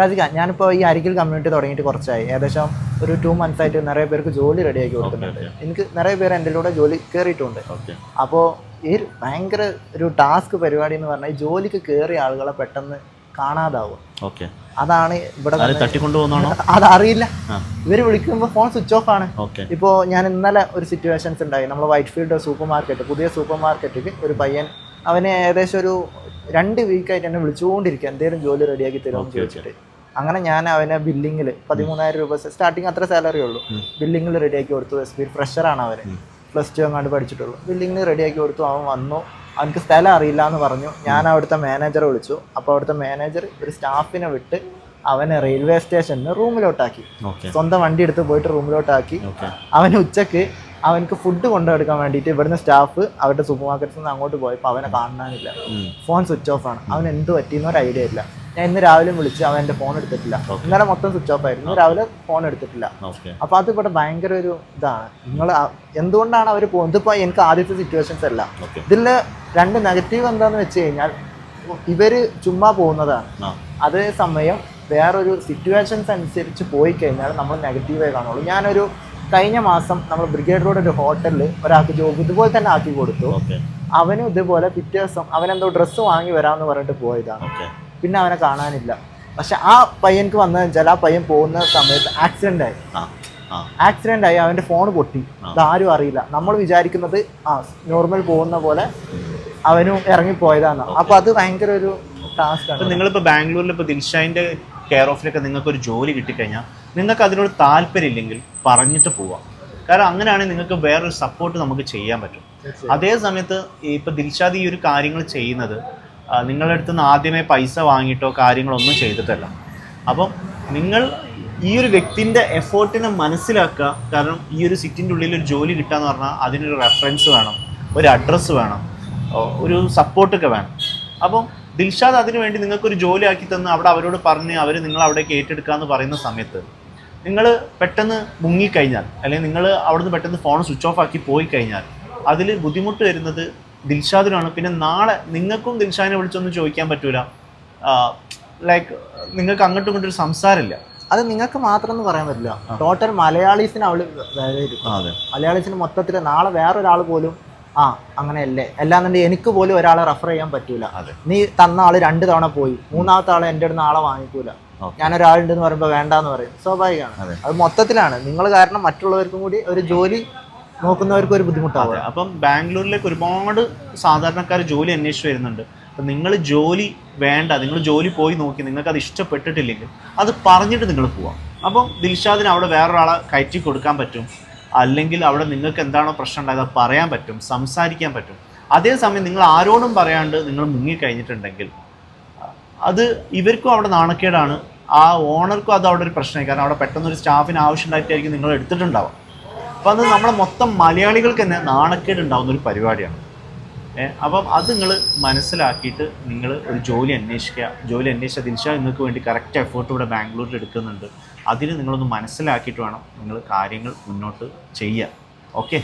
റാസിക ഞാനിപ്പോൾ ഈ അരികിൽ കമ്മ്യൂണിറ്റി തുടങ്ങിയിട്ട് കുറച്ചായി. ഏകദേശം ഒരു ടു മന്ത്സ് ആയിട്ട് നിറയെ പേർക്ക് ജോലി റെഡിയാക്കി കൊടുക്കുന്നുണ്ട് എനിക്ക് നിറയെ പേര് എന്റെ കൂടെ ജോലി കയറിയിട്ടുണ്ട് അപ്പോൾ ഈ ഭയങ്കര ഒരു ടാസ്ക് പരിപാടി എന്ന് പറഞ്ഞാൽ ഈ ജോലിക്ക് കയറിയ ആളുകളെ പെട്ടെന്ന് കാണാതാവും. ഓക്കെ അതാണ് ഇവിടെ അത് ഇവർ ഇവർ വിളിക്കുമ്പോൾ ഫോൺ സ്വിച്ച് ഓഫ് ആണ് ഇപ്പോൾ ഞാൻ ഇന്നലെ ഒരു സിറ്റുവേഷൻസ് ഉണ്ടായി. നമ്മൾ വൈറ്റ് ഫീൽഡ് സൂപ്പർ മാർക്കറ്റ് പുതിയ സൂപ്പർ മാർക്കറ്റിൽ ഒരു പയ്യൻ അവന് ഏകദേശം ഒരു രണ്ട് വീക്കായിട്ട് എന്നെ വിളിച്ചുകൊണ്ടിരിക്കുക എന്തെങ്കിലും ജോലി റെഡിയാക്കി തരുമെന്ന് ചോദിച്ചിട്ട്. അങ്ങനെ ഞാൻ അവനെ ബില്ലിങ്ങിൽ പതിമൂന്നായിരം രൂപ സ്റ്റാർട്ടിങ് അത്ര സാലറി ഉള്ളൂ. ബില്ലിങ്ങിൽ റെഡിയാക്കി കൊടുത്തു. എസ് ബി ഫ്രഷറാണ് അവന് പ്ലസ് ടു എങ്ങാണ്ട് പഠിച്ചിട്ടുള്ളൂ. ബില്ലിങ്ങിൽ റെഡിയാക്കി കൊടുത്തു. അവൻ വന്നു. അവനക്ക് സ്ഥലം അറിയില്ല എന്ന് പറഞ്ഞു. ഞാൻ അവിടുത്തെ മാനേജറെ വിളിച്ചു. അപ്പോൾ അവിടുത്തെ മാനേജർ ഒരു സ്റ്റാഫിനെ വിട്ട് അവനെ റെയിൽവേ സ്റ്റേഷനിൽ റൂമിലോട്ടാക്കി സ്വന്തം വണ്ടി എടുത്ത് പോയിട്ട് റൂമിലോട്ടാക്കി അവന് ഉച്ചയ്ക്ക് അവനക്ക് ഫുഡ് കൊണ്ടെടുക്കാൻ വേണ്ടിയിട്ട് ഇവിടുന്ന് സ്റ്റാഫ് അവരുടെ സൂപ്പർ മാർക്കറ്റിൽ നിന്ന് അങ്ങോട്ട് പോയപ്പോൾ അവനെ കാണാനില്ല. ഫോൺ സ്വിച്ച് ഓഫ് ആണ്. അവൻ എന്ത് പറ്റിയെന്നൊരു ഐഡിയ ഇല്ല. ഞാൻ ഇന്ന് രാവിലെ വിളിച്ച് അവൻ എന്റെ ഫോൺ എടുത്തിട്ടില്ല. ഇന്നലെ മൊത്തം സ്വിച്ച് ഓഫ് ആയിരുന്നു. ഇന്ന് രാവിലെ ഫോൺ എടുത്തിട്ടില്ല. അപ്പൊ അത് ഇവിടെ ഭയങ്കര ഒരു ഇതാണ്. നിങ്ങൾ എന്തുകൊണ്ടാണ് അവർ പോകുന്നത്? ഇപ്പൊ എനിക്ക് ആദ്യത്തെ സിറ്റുവേഷൻസ് അല്ല. ഇതിൽ ഇതിൽ രണ്ട് നെഗറ്റീവ് എന്താന്ന് വെച്ച് കഴിഞ്ഞാൽ ഇവർ ചുമ്മാ പോകുന്നതാണ്. അതേസമയം അതേ സമയം വേറൊരു സിറ്റുവേഷൻസ് അനുസരിച്ച് പോയി കഴിഞ്ഞാൽ നമ്മൾ നെഗറ്റീവായി കാണുള്ളൂ. ഞാനൊരു കഴിഞ്ഞ മാസം നമ്മൾ ബ്രിഗേഡ് റോഡ് ഒരു ഹോട്ടലിൽ ഒരാൾക്ക് ജോബ് ഇതുപോലെ തന്നെ ആക്കി കൊടുത്തു. അവനും ഇതുപോലെ പിറ്റേ ദിവസം അവനെന്തോ ഡ്രസ്സ് വാങ്ങി വരാമെന്ന് പറഞ്ഞിട്ട് പോയതാണ്. പിന്നെ അവനെ കാണാനില്ല. പക്ഷെ ആ പയ്യൻക്ക് വന്നതെന്ന് വെച്ചാൽ ആ പയ്യൻ പോകുന്ന സമയത്ത് ആക്സിഡന്റ് ആയി. ആക്സിഡന്റ് ആയി അവന്റെ ഫോൺ പൊട്ടി. ഇതാരും അറിയില്ല. നമ്മൾ വിചാരിക്കുന്നത് ആ നോർമൽ പോകുന്ന പോലെ അവനും ഇറങ്ങിപ്പോയതാണ് അപ്പൊ അത് ഭയങ്കര ഒരു ടാസ്ക് ആണ്. നിങ്ങളിപ്പോ ബാംഗ്ലൂരിൽ ഇപ്പൊ ദിൽഷാന്റെ കെയർ ഓഫിലൊക്കെ നിങ്ങൾക്ക് ഒരു ജോലി കിട്ടിക്കഴിഞ്ഞാൽ നിങ്ങൾക്ക് അതിനോട് താല്പര്യമില്ലെങ്കിൽ പറഞ്ഞിട്ട് പോവാം. കാരണം അങ്ങനെയാണെങ്കിൽ നിങ്ങൾക്ക് വേറൊരു സപ്പോർട്ട് നമുക്ക് ചെയ്യാൻ പറ്റും. അതേ സമയത്ത് ഇപ്പൊ ദിൽഷാദ് ഈ ഒരു കാര്യങ്ങൾ ചെയ്യുന്നത് നിങ്ങളുടെ അടുത്ത് നിന്ന് ആദ്യമേ പൈസ വാങ്ങിയിട്ടോ കാര്യങ്ങളൊന്നും ചെയ്തിട്ടല്ല. അപ്പം നിങ്ങൾ ഈ ഒരു വ്യക്തിന്റെ എഫേർട്ടിനെ മനസ്സിലാക്കുക. കാരണം ഈ ഒരു സിറ്റിന്റെ ഉള്ളിൽ ഒരു ജോലി കിട്ടാന്ന് പറഞ്ഞാൽ അതിനൊരു റെഫറൻസ് വേണം ഒരു അഡ്രസ്സ് വേണം ഒരു സപ്പോർട്ടൊക്കെ വേണം. അപ്പം ദിൽഷാദ് അതിനു വേണ്ടി നിങ്ങൾക്കൊരു ജോലി ആക്കി തന്ന് അവിടെ അവരോട് പറഞ്ഞ് അവർ നിങ്ങൾ അവിടേക്ക് ഏറ്റെടുക്കുക എന്ന് പറയുന്ന സമയത്ത് നിങ്ങൾ പെട്ടെന്ന് മുങ്ങിക്കഴിഞ്ഞാൽ അല്ലെങ്കിൽ നിങ്ങൾ അവിടുന്ന് പെട്ടെന്ന് ഫോൺ സ്വിച്ച് ഓഫ് ആക്കി പോയി കഴിഞ്ഞാൽ അതിൽ ബുദ്ധിമുട്ട് വരുന്നത് ദിൽഷാദിനാണ്. പിന്നെ നാളെ നിങ്ങൾക്കും ദിൽഷാദിനെ വിളിച്ചൊന്നും ചോദിക്കാൻ പറ്റൂല. ലൈക്ക് നിങ്ങൾക്ക് അങ്ങോട്ടും ഇങ്ങോട്ടും ഒരു സംസാരമില്ല. അത് നിങ്ങൾക്ക് മാത്രം എന്ന് പറയാൻ പറ്റില്ല. ടോട്ടൽ മലയാളീസിന് അവൾ മലയാളീസിന് മൊത്തത്തിൽ നാളെ വേറൊരാൾ പോലും ആ അങ്ങനെയല്ലേ? അല്ലാന്നുണ്ടെങ്കിൽ എനിക്ക് പോലും ഒരാളെ റെഫർ ചെയ്യാൻ പറ്റൂല. നീ തന്ന ആൾ രണ്ട് തവണ പോയി. മൂന്നാമത്തെ ആളെ എന്റെ അടുത്ത് ആളെ വാങ്ങിക്കൂല. ഞാനൊരാളുണ്ടെന്ന് പറയുമ്പോൾ വേണ്ടാന്ന് പറയും. സ്വാഭാവികമാണ്. അത് മൊത്തത്തിലാണ്. നിങ്ങൾ കാരണം മറ്റുള്ളവർക്കും കൂടി ഒരു ജോലി നോക്കുന്നവർക്ക് ഒരു ബുദ്ധിമുട്ടാവും അപ്പം ബാംഗ്ലൂരിലേക്ക് ഒരുപാട് സാധാരണക്കാർ ജോലി അന്വേഷിച്ച് വരുന്നുണ്ട്. അപ്പം നിങ്ങൾ ജോലി വേണ്ട നിങ്ങൾ ജോലി പോയി നോക്കി നിങ്ങൾക്ക് അത് ഇഷ്ടപ്പെട്ടിട്ടില്ലെങ്കിൽ അത് പറഞ്ഞിട്ട് നിങ്ങൾ പോവാം. അപ്പം ദിൽഷാദിന് അവിടെ വേറൊരാളെ കയറ്റി കൊടുക്കാൻ പറ്റും. അല്ലെങ്കിൽ അവിടെ നിങ്ങൾക്ക് എന്താണോ പ്രശ്നം ഉണ്ടായത് പറയാൻ പറ്റും സംസാരിക്കാൻ പറ്റും. അതേസമയം നിങ്ങൾ ആരോടും പറയാണ്ട് നിങ്ങൾ മുങ്ങിക്കഴിഞ്ഞിട്ടുണ്ടെങ്കിൽ അത് ഇവർക്കും അവിടെ നാണക്കേടാണ്. ആ ഓണർക്കും അത് അവിടെ ഒരു പ്രശ്നമായി. കാരണം അവിടെ പെട്ടെന്ന് ഒരു സ്റ്റാഫിന് ആവശ്യമുണ്ടായിട്ടായിരിക്കും നിങ്ങൾ എടുത്തിട്ടുണ്ടാവുക. അപ്പം അത് നമ്മളെ മൊത്തം മലയാളികൾക്ക് തന്നെ നാണക്കേട് ഉണ്ടാകുന്ന ഒരു പരിപാടിയാണ്. അപ്പം അത് നിങ്ങൾ മനസ്സിലാക്കിയിട്ട് നിങ്ങൾ ഒരു ജോലി അന്വേഷിക്കുക. ജോലി അന്വേഷിച്ച ദിൽഷ നിങ്ങൾക്ക് വേണ്ടി കറക്റ്റ് എഫേർട്ട് ഇവിടെ ബാംഗ്ലൂരിൽ എടുക്കുന്നുണ്ട്. അതിന് നിങ്ങളൊന്ന് മനസ്സിലാക്കിയിട്ട് വേണം നിങ്ങൾ കാര്യങ്ങൾ മുന്നോട്ട് ചെയ്യുക ഓക്കെ